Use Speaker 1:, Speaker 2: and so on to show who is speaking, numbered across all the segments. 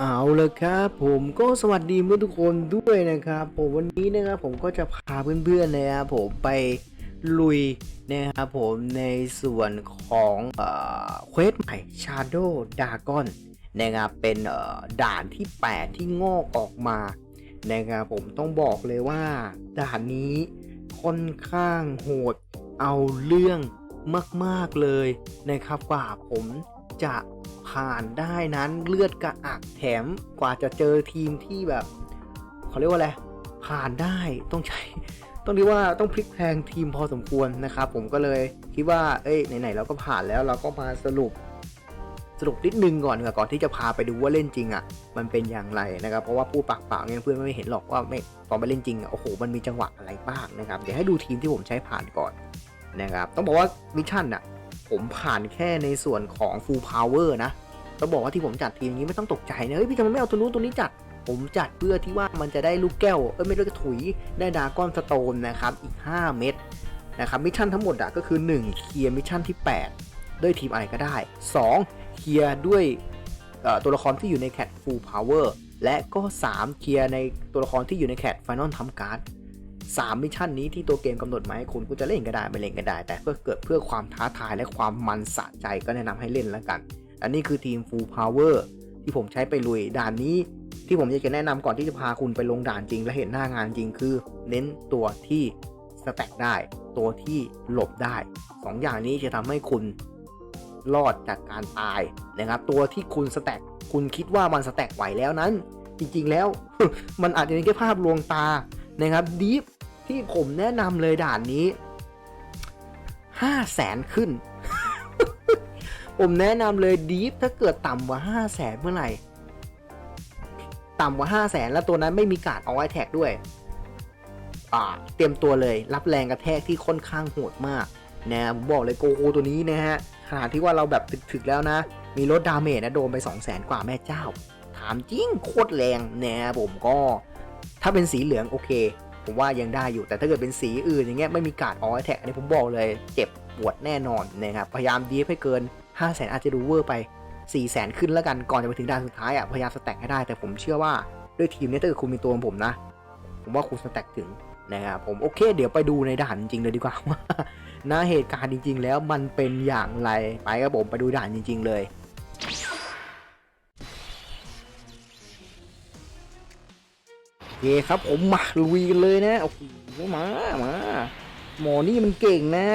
Speaker 1: เอาลยครับผมก็สวัสดีเพื่อนทุกคนด้วยนะครับผมวันนี้นะครับผมก็จะพาเพื่อนๆนะครับผมไปลุยนะครับผมในส่วนของเอ่อเควสใหม่ Shadow Dragon นะครับเป็นเอ่อด่านที่ 8 ที่งอกออกมานะครับผมต้องบอกเลยว่าด่านนี้ค่อนข้างโหดเอาเรื่องมาก ๆเลยนะครับกว่าผมจะ ผ่านได้นั้นเลือดกระอักแถมกว่าจะเจอทีมที่แบบเขาเรียกว่าอะไรผ่านได้ต้องใช้ ต้องเรียกว่าต้องพลิกแพลงทีมพอสมควรนะครับ ผมก็เลยคิดว่าเอ้ยไหนๆเราก็ผ่านแล้วเราก็มาสรุปสรุปนิดนึงก่อนก่อนที่จะพาไปดูว่าเล่นจริงอะ มันเป็นอย่างไรนะครับ เพราะว่าพูดปากเปล่าเนี่ยเพื่อนไม่เห็นหรอกว่าไม่ตอนไปเล่นจริงอะโอ้โหมันมีจังหวะอะไรบ้างนะครับเดี๋ยวให้ดูทีมที่ผมใช้ผ่านก่อนนะครับ ต้องบอกว่ามิชชั่นอะผมผ่านแค่ในส่วนของ full power นะ ต้องบอกว่าที่ผมจัดทีมนี้ไม่ต้องตกใจนะเฮ้ยพี่ทำไมไม่เอาตัวนู้นตัวนี้จัด ผมจัดเพื่อที่ว่ามันจะได้ลูกแก้วเอ้ยไม่ได้ถุยได้ดาก้อนสโตนนะครับอีก 5 เม็ดนะครับมิชชั่นทั้งหมดอะก็คือ 1 เคลียร์มิชชั่นที่ 8 ด้วยทีมอะไรก็ได้ 2 เคลียร์ด้วยตัวละครที่อยู่ในแคท Full Power และก็ 3 เคลียร์ในตัวละครที่อยู่ในแคท Final ทำการ์ดสามมิชชั่นนี้ที่ตัวเกมกำหนดมาให้คุณคุณจะเล่นก็ได้ไม่เล่นก็ได้ แต่เพื่อเกิดเพื่อความท้าทายและความมันสะใจก็แนะนำให้เล่นแล้วกัน อันนี้คือทีม Full Power ที่ผมใช้ไปลุยด่านนี้ที่ผมอยากจะแนะนำก่อนที่จะพาคุณไปลงด่านจริง และเห็นหน้างานจริงคือ เน้นตัวที่สแต็กได้ ตัวที่หลบได้สองอย่างนี้จะทำให้คุณรอดจากการตายนะครับ ตัวที่คุณสแต็กคุณคิดว่ามันสแต็กไหวแล้วนั้น จริงๆแล้ว มันอาจจะเป็นแค่ภาพลวงตานะครับดีฟที่ผมแนะนำเลยด่านนี้ห้าแสนขึ้น ผมแนะนำเลยดีฟถ้าเกิดต่ำกว่าห้าแสนเมื่อไหร่ ต่ำกว่า 5 0 0แสนแล้วตัวนั้นไม่มีการเอาไว้แท็กด้วย อ่า เตรียมตัวเลย รับแรงกระแทกที่ค่อนข้างโหดมากนะผมบอกเลยโกโกตัวนี้นะฮะขนาดที่ว่าเราแบบถึกๆแล้วนะ มีลดดาเมจนะโดนไป 2 0 0แสนกว่าแม่เจ้า ถามจริงโคตรแรงนะผมก็ถ้าเป็นสีเหลืองโอเค ผมว่ายังได้อยู่แต่ถ้าเกิดเป็นสีอื่นอย่างเงี้ยไม่มีการออแท็กอันนี้ผมบอกเลยเจ็บปวดแน่นอนนะครับพยายามดีฟให้เกิน 5 0 0แสนอาจจะดูเวอร์ไป4 0 0แสนขึ้นแล้วกันก่อนจะไปถึงด่านสุดท้ายอะพยายามสแต็กให้ได้แต่ผมเชื่อว่าด้วยทีมนี้ถ้าเกิดคุณมีตัวของผมนะ ผมว่าคุณสแต็กถึงนะครับผมโอเค เดี๋ยวไปดูในด่านจริงเลยดีกว่าว่านะเหตุการณ์จริง ๆ แล้วมันเป็นอย่างไรไปครับผมไปดูด่านจริง ๆ เลยโอเคครับผมมาลุยกันเลยนะโอ้โหมามาหมอนี่มันเก่งนะ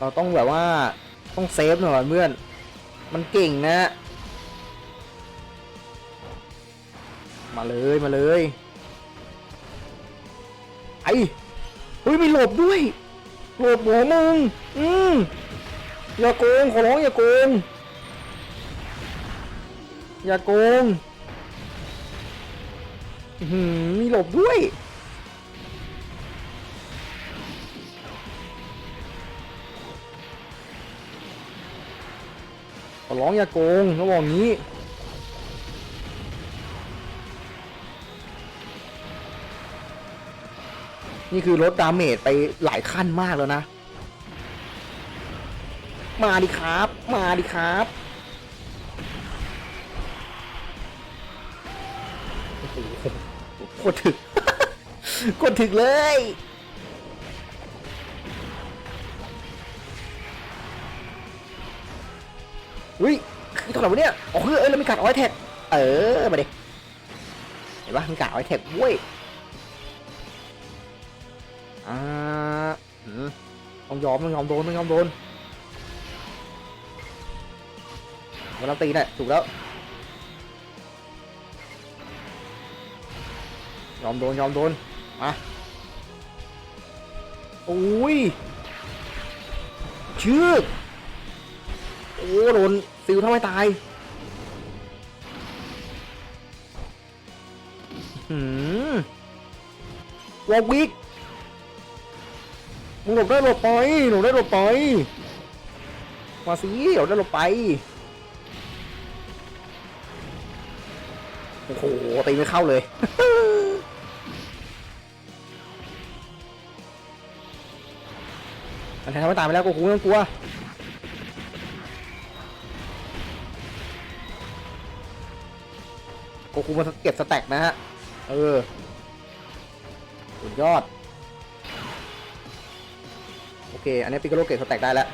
Speaker 1: เราต้องแบบว่าต้องเซฟหน่อยเพื่อน มันเก่งนะ มาเลยมาเลยไอ้เฮ้ยมีหลบด้วยหลบหัวมึงอืมอย่าโกงขอร้องอย่าโกงอย่าโกงหือมีหลบด้วย ขอร้องอย่าโกงเขาบอกงี้นี่คือลดดาเมจไปหลายขั้นมากแล้วนะ มาดิครับ มาดิครับโอ้โหโคตรถึก โคตรถึกเลย อุ้ยคือตอนไหนวะเนี่ยอ๋อคือเอ้ยแล้วมีการออยแท็กเออมาดิเห็นปะมีการออยแท็กเว้ยอ่าอืมต้องยอมต้องยอมโดนต้องยอมโดนเวลาตีเนี่ยถูกแล้วยอมโดนยอมโดนมาโอ้ยชืกโอ้โดน ซิลทำให้ตายหืมวอกวิกมึงหลบได้หลบไปหลบได้หลบไปมาสิหลบได้หลบไปโอ้โหตีไม่เข้าเลยมันทำให้ตายไปแล้วกูคงไม่ต้องกลัว คูมาเก็บสแต็กนะฮะ เออ สุดยอด โอเค อันนี้ปิกโกโลเก็บสแต็กได้แล้ว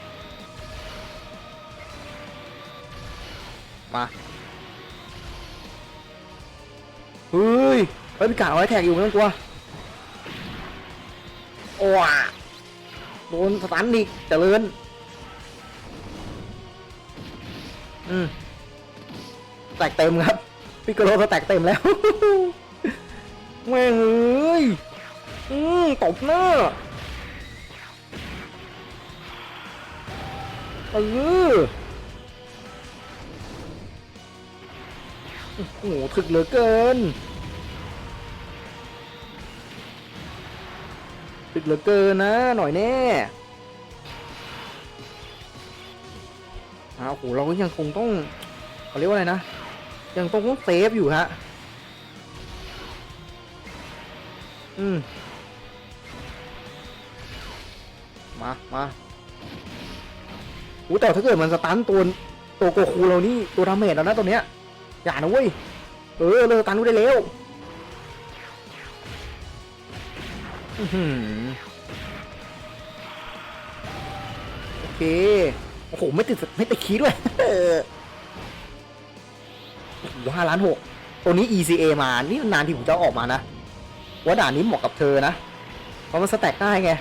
Speaker 1: มา เฮ้ย เฮ้ยพิการเอาไว้แท็กอยู่ไม่ต้องกลัว โอ้โดนสตันอีกเจริญ อืมแตกเต็มครับ พิโกโลก็แตกเต็มแล้ว แม่งเอ้ยอืมตบหน้าเออโอ้โหถึกเหลือเกินถึกเหลือเกินนะ หน่อยแน่อ้าวโหเราก็ยังคงต้องเขาเรียกว่าอะไรนะ ยังต้องต้องเซฟอยู่ฮะ อืม มามาอู้แต่ถ้าเกิดมันสตันตัวตัวโกคูเรานี่ตัวดาเมจแล้วนะตัวเนี้ย อย่านะเว้ย เออเลยสตันกูได้เร็วอื้อหือโอเค โอ้โห ไม่ติดไม่ติดคีย์ด้วยเออโอ้โหห้าล้านหกตัวนี้ ECA มานี่นานที่ผมจะออกมานะ ว่าด่านนี้เหมาะกับเธอนะ เพราะมันสแต็กได้ไง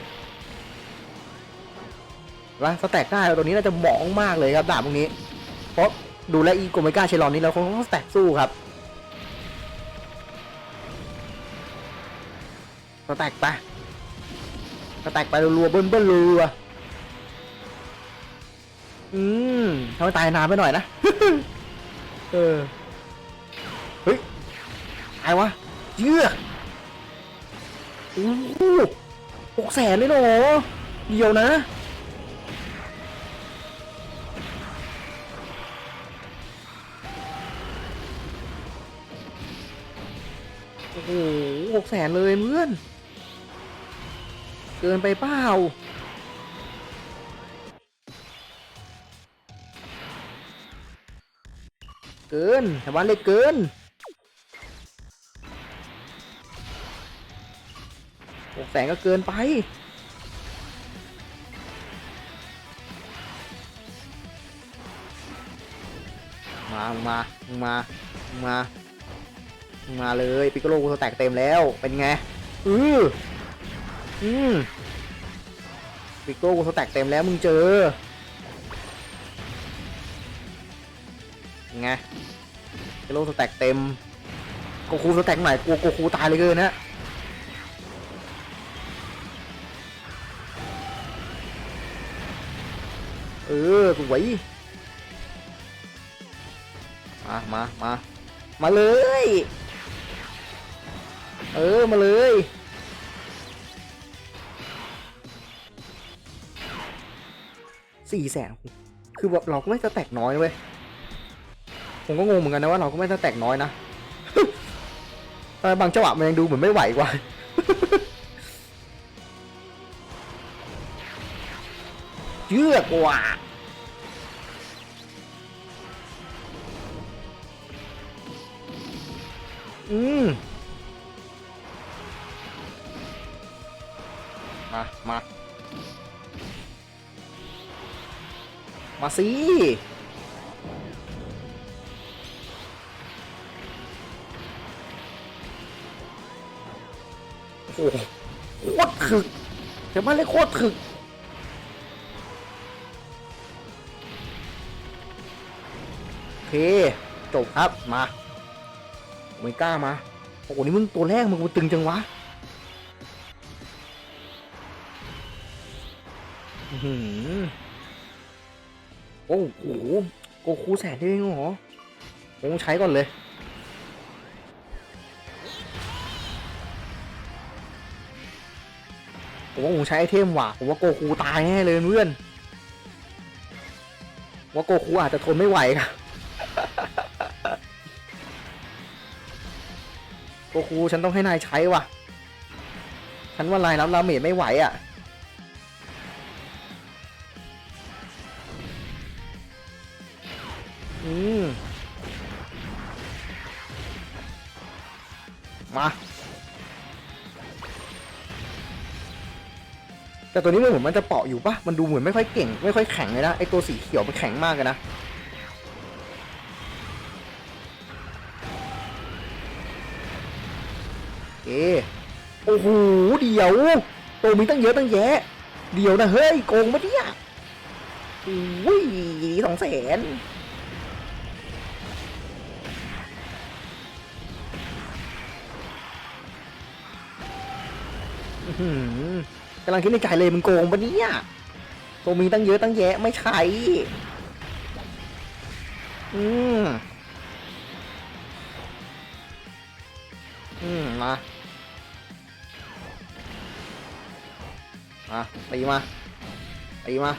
Speaker 1: ว่าสแต็กได้ตัวนี้น่าจะเหมาะมากเลยครับด่านพวกนี้ เพราะดูแลอีโกเมกาเชลอนนี้เราคงต้องสแต็กสู้ครับสแต็กไปสแต็กไปรัวๆเบิ้ลเบิ้ลรัวอืมทำให้ตายนานไปหน่อยนะ เออายวะเยือกโอ้โหหกแสนเลยเหรอเดียวนะ โอ้โหหกแสนเลยเพื่อน เกินไปเปล่าเกินแต่ว่าเล็กเกิน สนก็เกินไป มามึงมามึงมามึงมามาเลยปิกโกโลกูสแต็กเต็มแล้วเป็นไงอืออืมปิกโกโลกูสแต็กเต็มแล้วมึงเจอไงปิกโกโลสแต็กเต็มโกคูสแต็กใหม่กลัวโกคูตายเลยเกินนะ เออสวยมามามามาเลย เออ มาเลย สี่แสน คือแบบเราก็ไม่จะแตกน้อยเว้ย ผมก็งงเหมือนกันนะว่าเราก็ไม่จะแตกน้อยนะแต่บางจังหวะมันยังดูเหมือนไม่ไหวกว่า เยือกกว่าอืมมา มา มาสิโอ้โหโคตรถึกแต่มันเลยโคตรถึก เค จบครับมาไม่กล้ามา โอ้โหนี่มึงตัวแรกมึงมันตึงจังวะหโอ้โหโกคูแสนได้ยังเหรอผมใช้ก่อนเลยผมว่าผมใช้ไอเทมว่ะผมว่าโกคูตายแน่เลยเพื่อน ว่าโกคูอาจจะทนไม่ไหวครับ กคูฉันต้องให้นายใช้ว่ะ ฉันว่านายรับลาเมจไม่ไหวอะ อืม มา แต่ตัวนี้มันเหมือนมันจะเปาะอยู่ปะมันดูเหมือนไม่ค่อยเก่ง ไม่ค่อยแข็งเลยนะ ไอตัวสีเขียวมันแข็งมากเลยนะ โอ้โหเดี๋ยวตัวมีตั้งเยอะตั้งแยะ เดี๋ยวนะเฮ้ยโกงมาเนี่ยโอ้ยสองแสนกำลังคิดในใจเลยมึงโกงปะเนี่ยตัวมีตั้งเยอะตั้งแยะไม่ใช่ อืม อืม มา มาตีมาตีมา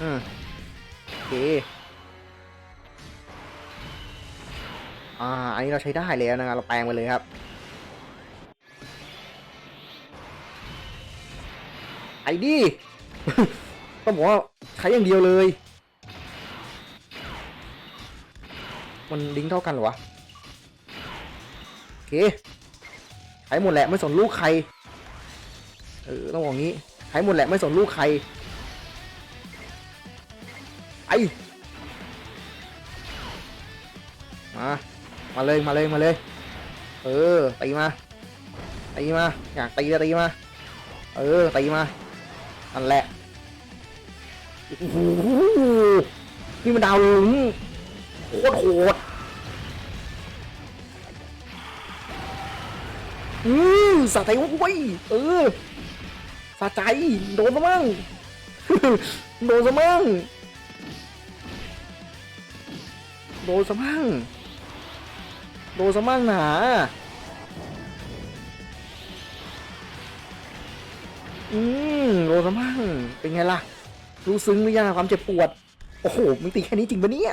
Speaker 1: อืมโอเคอ่าอันนี้เราใช้ได้แล้วนะครับเราแปลงไปเลยครับไอ้ดิต้องบอกว่าใช้อย่างเดียวเลย มันลิงเท่ากันเหรอวะ โอเค ใช้หมดแหละไม่สนลูกใคร เออต้องบอกงี้ใช้หมดแหละไม่สนลูกใครไอมา มาเลยมาเลยมาเลย เออตีมาตีมาอยากตีก็ตีมา เออตีมานั่นแหละโอ้โหนี่มันดาวลุงโคตรโหดอืมสะใจเว้ยเออ สะใจ โดนซะมั่งโดนซะมั่งโดนซะมั่งโดนซะมั่งหนาอืมโดนซะมั่งเป็นไงล่ะ รู้ซึ้งหรือยังความเจ็บปวด โอ้โหมึงตีแค่นี้จริงปะเนี่ย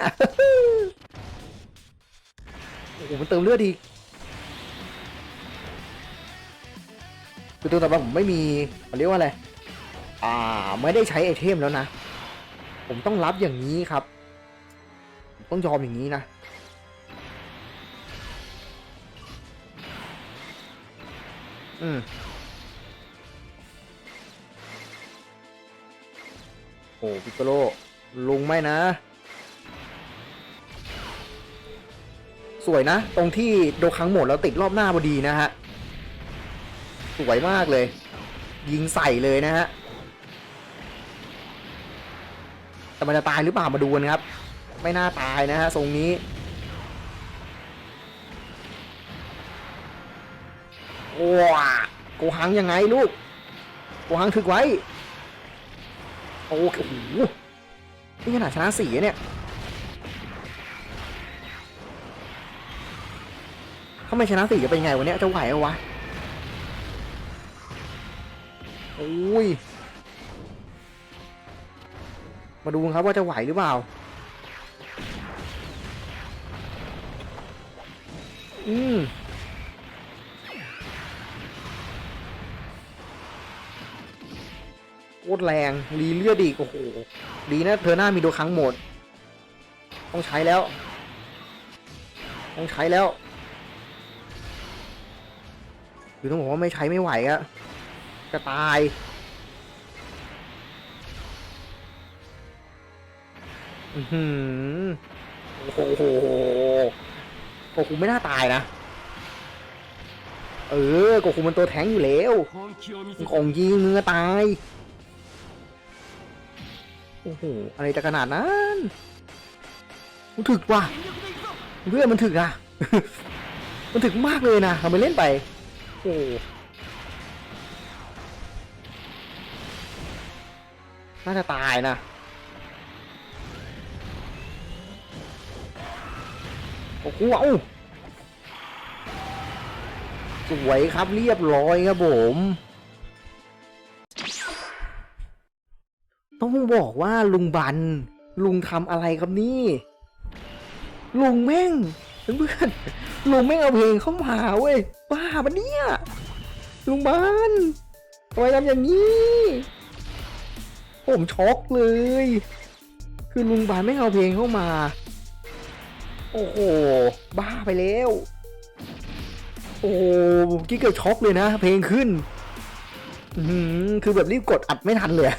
Speaker 1: โอ้โหมันเติมเลือดอีก คือตัวต่อไปผมไม่มีเรียกว่าอะไร อ่า ไม่ได้ใช้ไอเทมแล้วนะ ผมต้องรับอย่างนี้ครับ ต้องยอมอย่างนี้นะ อืมโอ้พิกโกโลลุงไม่นะ สวยนะ ตรงที่โดนครั้งหมดแล้วติดรอบหน้าพอดีนะฮะ สวยมากเลย ยิงใส่เลยนะฮะแต่มันจะตายหรือเปล่ามาดูกันครับ ไม่น่าตายนะฮะทรงนี้ว้าโกหังยังไงลูกโกหังถึกไว้ โอ้โหนี่ขนาดชนะสี่เนี่ยถ้าไม่ชนะสี่จะเป็นไงวันนี้จะไหวเหรอวะ โอ้ย มาดูครับว่าจะไหวหรือเปล่า อืมโคตรแรงรีเลือดอีก โอ้โห ดีนะเธอหน้ามีโดครั้งหมด ต้องใช้แล้ว ต้องใช้แล้วหรือต้องบอกว่าไม่ใช้ไม่ไหวอะ จะตาย อือหือโอ้โหโอ้โหไม่น่าตายนะ เออโกคูมันตัวแทงอยู่แล้วของยิงเมื่อตาย โอ้โห อะไรจะขนาดนั้นมันถึกว่ะเรื่อนมันถึกอะ มันถึกมากเลยนะทำไปเล่นไป โอ้ น่าจะตายนะ โอ้โหสวยครับเรียบร้อยครับผม ต้องบอกว่าลุงบัน ลุงทำอะไรครับนี่ ลุงแม่งเพื่อนลุงแม่งเอาเพลงเข้ามาเว้ยบ้าปะเนี่ย ลุงบันทำไมทำอย่างนี้ ผมช็อกเลย คือลุงบานไม่เอาเพลงเข้ามา โอ้โห บ้าไปแล้ว โอ้โหเมื่อกี้เกือบช็อกเลยนะ เพลงขึ้นอื้อหือคือแบบรีบกดอัดไม่ทันเลย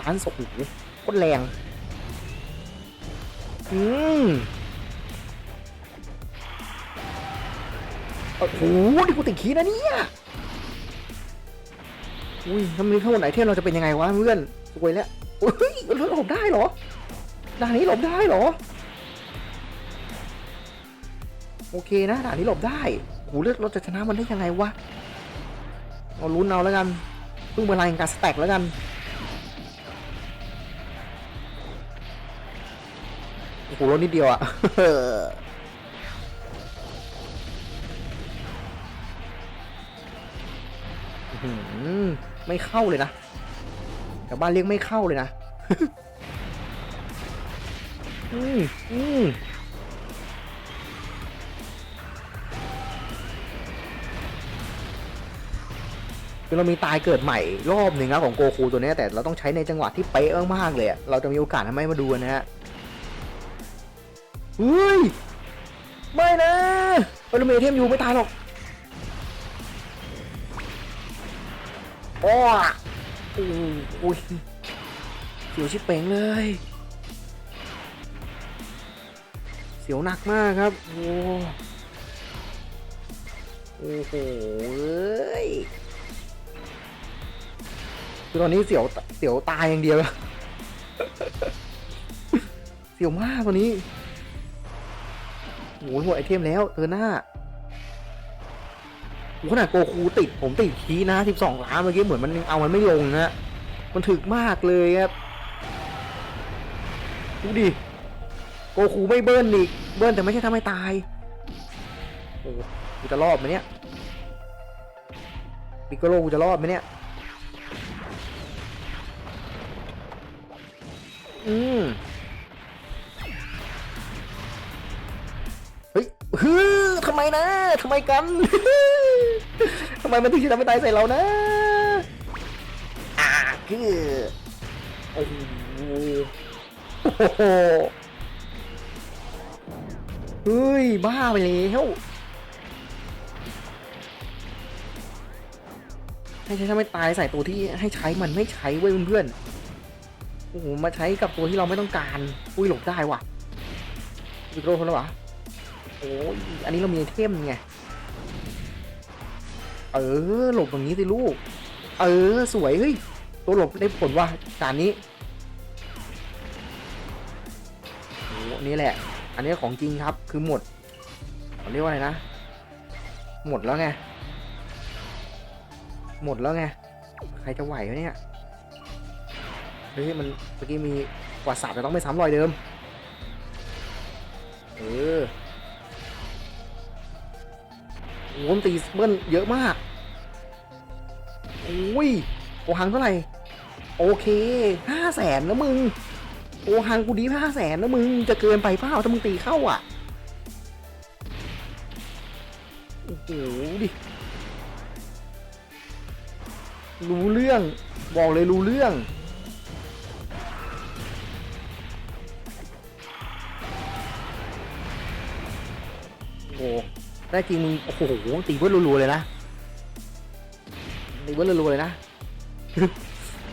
Speaker 1: ร้านสกโอ้โคตรแรง อืมโอ้โหนี่กูติดขี้นะเนี่ย อุ้ยถ้ามีเข้าไหนเที่ยเราจะเป็นยังไงวะเพื่อนสวยแล้วเฮ้ยเราหลบได้เหรอด่านนี้หลบได้เหรอ โอเคนะด่านนี้หลบได้โหเลือกเราจะชนะมันได้ยังไงวะเอาลุ้นเอาแล้วกันเพิ่งเวลาแห่งการสแต็กแล้วกันโอ้โหรถนิดเดียวอะ ไม่เข้าเลยนะแต่บ้านเลี้ยงไม่เข้าเลยนะ อืมอืมคือเรามีตายเกิดใหม่รอบหนึ่งนะของโกคูตัวนี้แต่เราต้องใช้ในจังหวะที่เป๊ะมากๆเลยอะเราจะมีโอกาสทำให้มาดูนะฮะเฮ้ย ไม่นะเออเรามีไอเทมอยู่ไม่ตายหรอก อ้อโอ้โหเสียวชิบเป่งเลย เสียวหนักมากครับโอ้โอ้โหเอ้ยคือตอนนี้เสียวเสียวตายอย่างเดียว เสียวมากตอนนี้โอ้โหหมดไอเทมแล้วเออหน้า ขนาดโกคูติดผมติดคีนะ 12 ล้านเมื่อกี้เหมือนมันเอามันไม่ลงนะมันถึกมากเลยครับดูดิโกคูไม่เบิ้ลอีกเบิ้ลแต่ไม่ใช่ทำให้ตายโอ้กูจะรอดไหมเนี่ยปิกโกโลกูจะรอดไหมเนี่ยอืมเฮ้ยฮือำไมนะทำไมกัน ทำไมมันถึงจะทำให้ตายใส่เรานะอ่าคือโอ้โหโอ้โหเฮ้ย บ้าไปแล้วให้ใช้ทำให้ตายใส่ตัวที่ให้ใช้มันไม่ใช้เว้ยเพื่อนๆโอ้โหมาใช้กับตัวที่เราไม่ต้องการ อุ้ยหลบได้ว่ะวิกโรคนแล้ววะ โอ้ยอันนี้เรามีไอเทมไง เออ หลบตรงนี้สิลูก เออ สวย เฮ้ย ตัวหลบได้ผลว่ะการนี้โอ้นนี้แหละ อันนี้ของจริงครับ คือหมดเขาเรียกว่าอะไรนะ หมดแล้วไง หมดแล้วไง ใครจะไหววะเนี่ย เฮ้ย มันเมื่อกี้มีกว่าสามจะต้องไม่ซ้ำรอยเดิม เออ โอ้โหมตีเบิ้ลเยอะมากโอ้ยโอหังเท่าไหร่ โอเคห้าแสนแล้วมึง โอหังกูดีห้าแสนแล้วมึงจะเกินไปเปล่าถ้ามึงตีเข้าอะโอ้โหดิรู้เรื่อง บอกเลยรู้เรื่องโอ้ ได้จริงมึงโอ้โหตีเบิ้ลรัวๆเลยนะตีเบิ้ลรัวๆเลยนะ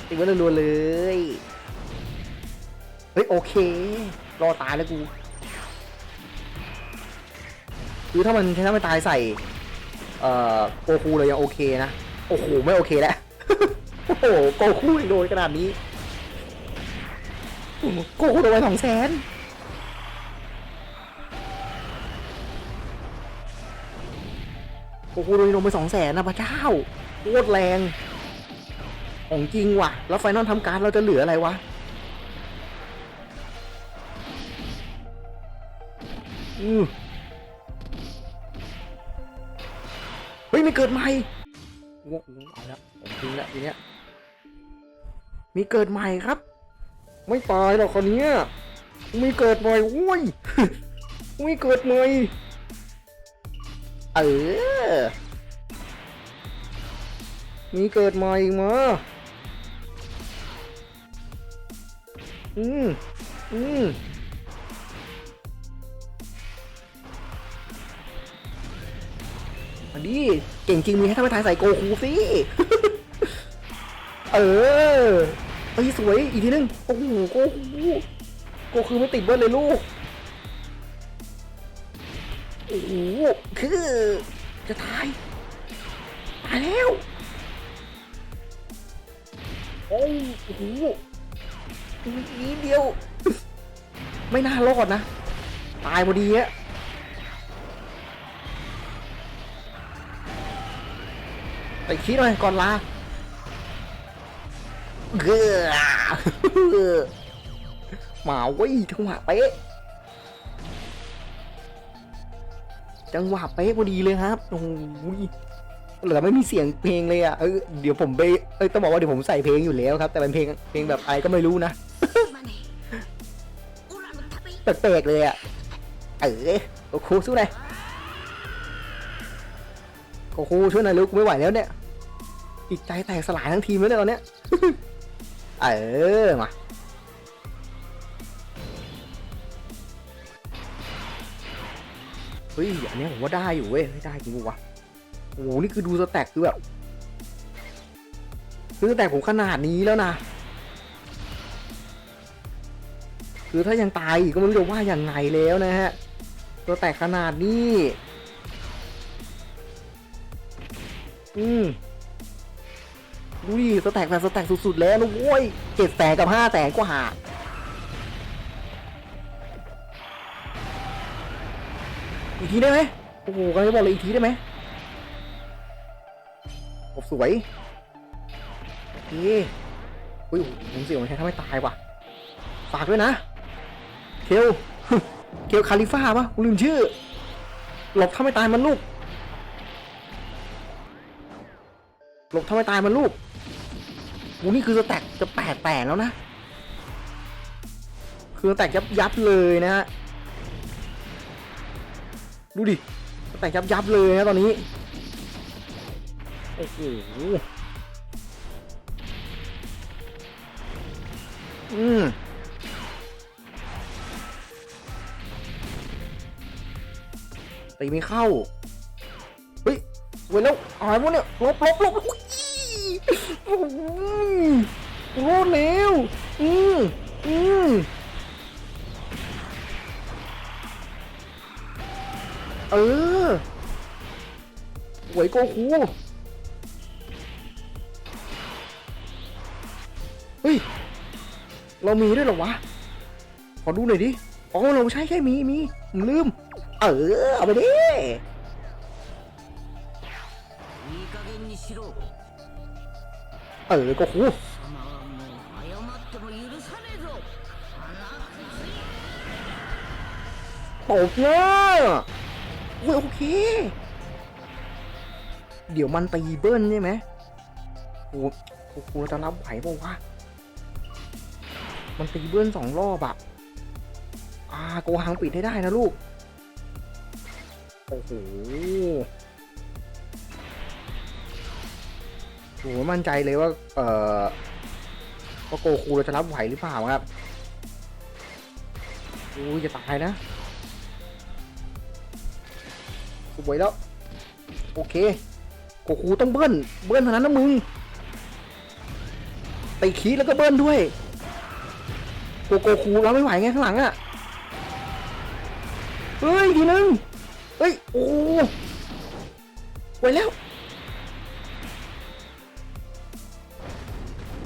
Speaker 1: ตีเบิ้ลรัวๆเลยเฮ้ยโอเค รอตายแล้วกูคือถ้ามันถ้ามันตายใส่ เอ่อโกคูเลยยังโอเคนะโอ้โหไม่โอเคแล้วโอ้โหโกคูโดนขนาดนี้โอ้โหโกคูโดนไปสองแสน โอ้โหโดนลงไปสองแสนนะพระเจ้าโคตรแรงของจริงว่ะ แล้วไฟนอลทำการเราจะเหลืออะไรวะอือเฮ้ย ไม่เกิดใหม่โอ้โหเอาละผมจริงละทีเนี้ย มีเกิดใหม่ครับ ไม่ตายหรอกคนนี้ยมีเกิดใหม่โอ้ยมีเกิดใหม่ เออ มีเกิดใหม่อีกมา อืม อืมอันนี้เก่งจริงมีให้ท่านไปทายใส่โกคูสิ เออเฮ้สวยอีกทีนึง โอ้โห โกคู โกคูไม่ติดเบิ้ลเลยลูก โอ้โหคือ จะตาย ตายแล้ว โอ้โหอีกนิดเดียว ไม่น่ารอดนะ ตายพอดีอะไปคิดหน่อยก่อนลาเกือมาเว้ยจังหวะเป๊ะ จังหวะเป๊ะพอดีเลยครับโอ้โหแต่ไม่มีเสียงเพลงเลยอะเออเดี๋ยวผมไปเอ้ยต้องบอกว่าเดี๋ยวผมใส่เพลงอยู่แล้วครับ แต่เป็นเพลงเพลงแบบอะไรก็ไม่รู้นะเติร์เลยอะเออโอ้โหสู้เลยโอ้โหช่วยหน่อยลูกไม่ไหวแล้วเนี่ยอีกใจแตกสลายทั้งทีมแล้วเนี่เนี้ยเออมา ฮ้ยอันนี้ผมว่าได้อยู่เว้ยไม่ได้จริงปะวะโอ้โหนี่คือดูสแต็กคือแบบคือสแต็กผมขนาดนี้แล้วนะคือถ้ายังตายอีกก็ไม่รู้จะว่ายังไงแล้วนะฮะตัวแตกขนาดนี้ อืมดูดิสแต็กแบบสแต็กสุดๆแล้วนะโว้ยเจ็ดแสนกับห้าแสนกว่า อีกทีได้ไหมโอ้โหกำลังจะบอกเลยอีกทีได้ไหมโอ้สวยโอเคอุ้ยผมเสียวมันใช้ทำให้ตายว่ะฝากด้วยนะเคลเคลคาลิฟ่าปะลืมชื่อ หลบถ้าไม่ตายมันลูก หลบถ้าไม่ตายมันลูกกูนี่คือสแต็กจะแปดแตกแล้วนะ คือแตกยับยับเลยนะฮะ ดูดิแต็กยับยับเลยนะตอนนี้ โอ้โหอืมตีไม่เข้า เฮ้ยเว้ยแล้วอะไรวะเนี่ยลบลบลบอุ๊ยโอ้โหรอดแล้วอืมอืม เออหวยโกคูเฮ้ย เรามีด้วยหรอวะ ขอดูหน่อยดิ อ๋อ เราใช่แค่มี มีผมลืม เออ เอาไปดิเออโกคูโบเนี่ย อ้ยโอเค เดี๋ยวมันตีเบิ้ลใช่ไหมโอ้โหเราจะรับไหวเปล่าวะ มันตีเบิ้ลสองรอบอะอ่าโกหังปิดให้ได้นะลูก โอ้โหโหมั่นใจเลยว่า เอ่อว่าโกคูเราจะรับไหวหรือเปล่าครับโอ้ยจะตายนะ สวยแล้ว โอเคโกคูต้องเบิ้ลเบิ้ลเท่านั้นนะมึงตีคีดแล้วก็เบิ้ลด้วยโกโกคูเราไม่ไหวไงข้างหลังอะเฮ้ยทีนึงเฮ้ยโอ้ไวแล้ว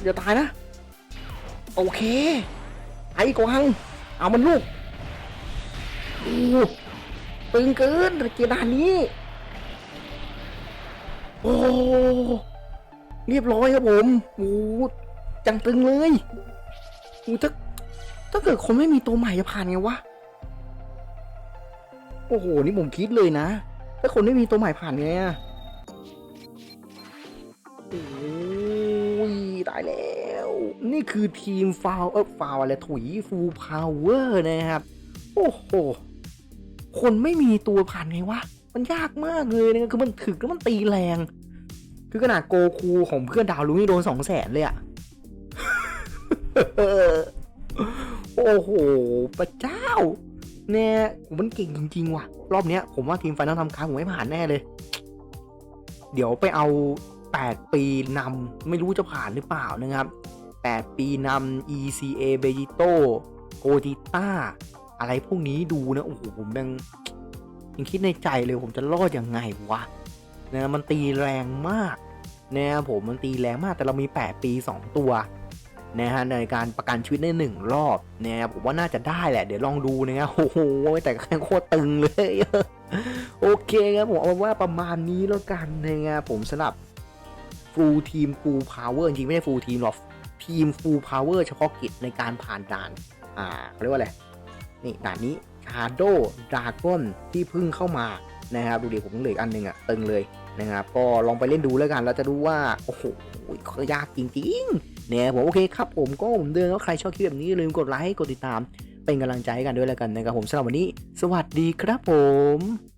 Speaker 1: อย่าตายนะ โอเค ไอ้โกหังเอามันลูกโอ้ ตึงเกินเกียร์ดานนี้ โอ้เรียบร้อยครับผมโอ้จังตึงเลยโอ้ถ้าถ้าเกิดคนไม่มีตัวใหม่จะผ่านไงวะ โอ้โห นี่ผมคิดเลยนะ ถ้าคนไม่มีตัวใหม่ผ่านไงอะโอ้ยตายแล้ว นี่คือทีมฟาวเออฟาวอะไรถุยฟูลพาวเวอร์นะครับ โอ้โห คนไม่มีตัวผ่านไงวะ มันยากมากเลยนะคือมันถึกแล้วมันตีแรง คือขนาดโกคูของเพื่อนดาวลุงนี่โดนสองแสนเลยอะโอ้โหพระเจ้า เนี่ยผมมันเก่งจริงๆว่ะ รอบเนี้ยผมว่าทีมไฟนอลทำค้างผมไม่ผ่านแน่เลย เดี๋ยวไปเอา 8 ปีนำไม่รู้จะผ่านหรือเปล่านะครับ 8 ปีนำ ECA b e g i t o โกดิต้า อะไรพวกนี้ดูนะโอ้โหผมยังยังคิดในใจเลยผมจะรอดอยังไงวะนะมันตีแรงมากนะครับผมมันตีแรงมากแต่เรามี 8 ปี 2 ตัวนะฮะในการประกันชีวิตได้หนึ่งรอบนะครับผมว่าน่าจะได้แหละ เดี๋ยวลองดูนะครับโอ้โหแต่แค่โคตรตึงเลย โอเคครับผมเอาว่าประมาณนี้แล้วกันนะครับผมสำหรับฟูลทีมฟูลพาวเวอร์จริงไม่ใช่ฟูลทีมหรอกทีมฟูลพาวเวอร์เฉพาะกิจในการผ่านด่าน อ่าเขาเรียกว่าอะไร นี่ด่านนี้ชาโดดราก้อนที่เพิ่งเข้ามานะครับดูดิผมเหลืออันหนึงอะตึงเลยนะครับก็ลองไปเล่นดูแล้วกันเราจะดูว่า โอ้โหยากจริงๆเนี่ยผมโอเคครับผมก็ผมเดินแล้วใครชอบคลิปแบบนี้อย่าลืมกดไลค์กดติดตาม เป็นกำลังใจให้กันด้วยแล้วกันนะครับผมสำหรับวันนี้ สวัสดีครับผม